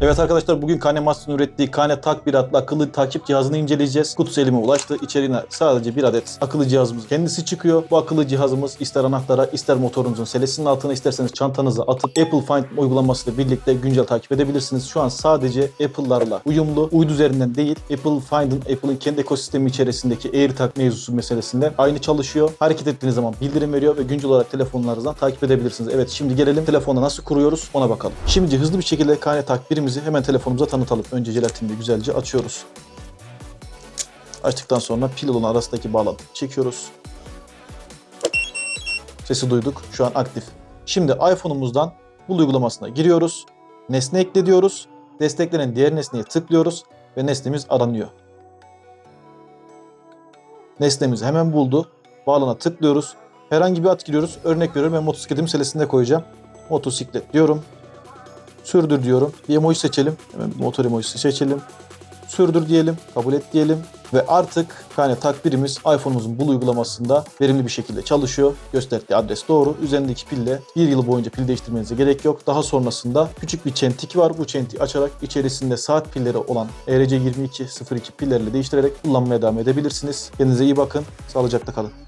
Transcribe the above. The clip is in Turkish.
Evet arkadaşlar bugün Kane Master'ın ürettiği Kane Tak 1 adlı akıllı takip cihazını inceleyeceğiz. Kutusu elime ulaştı. İçeriğine sadece bir adet akıllı cihazımız kendisi çıkıyor. Bu akıllı cihazımız ister anahtara ister motorunuzun selesinin altına isterseniz çantanıza atıp Apple Find uygulamasıyla birlikte güncel takip edebilirsiniz. Şu an sadece Apple'larla uyumlu. Uydu üzerinden değil. Apple Find'ın Apple'ın kendi ekosistemi içerisindeki AirTag mevzusu meselesinde aynı çalışıyor. Hareket ettiğiniz zaman bildirim veriyor ve güncel olarak telefonlarınızdan takip edebilirsiniz. Evet şimdi gelelim telefonda nasıl kuruyoruz ona bakalım. Şimdi hızlı bir şekilde Kane Tak 1'imizi hemen telefonumuza tanıtalım. Önce jelatini güzelce açıyoruz. Açtıktan sonra pil olan arasındaki bağlantıyı çekiyoruz. Sesi duyduk. Şu an aktif. Şimdi iPhone'umuzdan bul uygulamasına giriyoruz. Nesne ekle diyoruz. Desteklenen diğer nesneye tıklıyoruz ve nesnemiz aranıyor. Nesnemizi hemen buldu. Bağlana tıklıyoruz. Herhangi bir at giriyoruz. Örnek veriyorum ben motosikletimi selesinde koyacağım. Motosiklet diyorum. Sürdür diyorum. Bir emoji seçelim. Hemen motor emojisi seçelim. Sürdür diyelim. Kabul et diyelim. Ve artık Kane Tak birimiz iPhone'umuzun bul uygulamasında verimli bir şekilde çalışıyor. Gösterdiği adres doğru. Üzerindeki pille bir yıl boyunca pil değiştirmenize gerek yok. Daha sonrasında küçük bir çentik var. Bu çentiği açarak içerisinde saat pilleri olan E ERC2202 pillerle değiştirerek kullanmaya devam edebilirsiniz. Kendinize iyi bakın. Sağlıcakla kalın.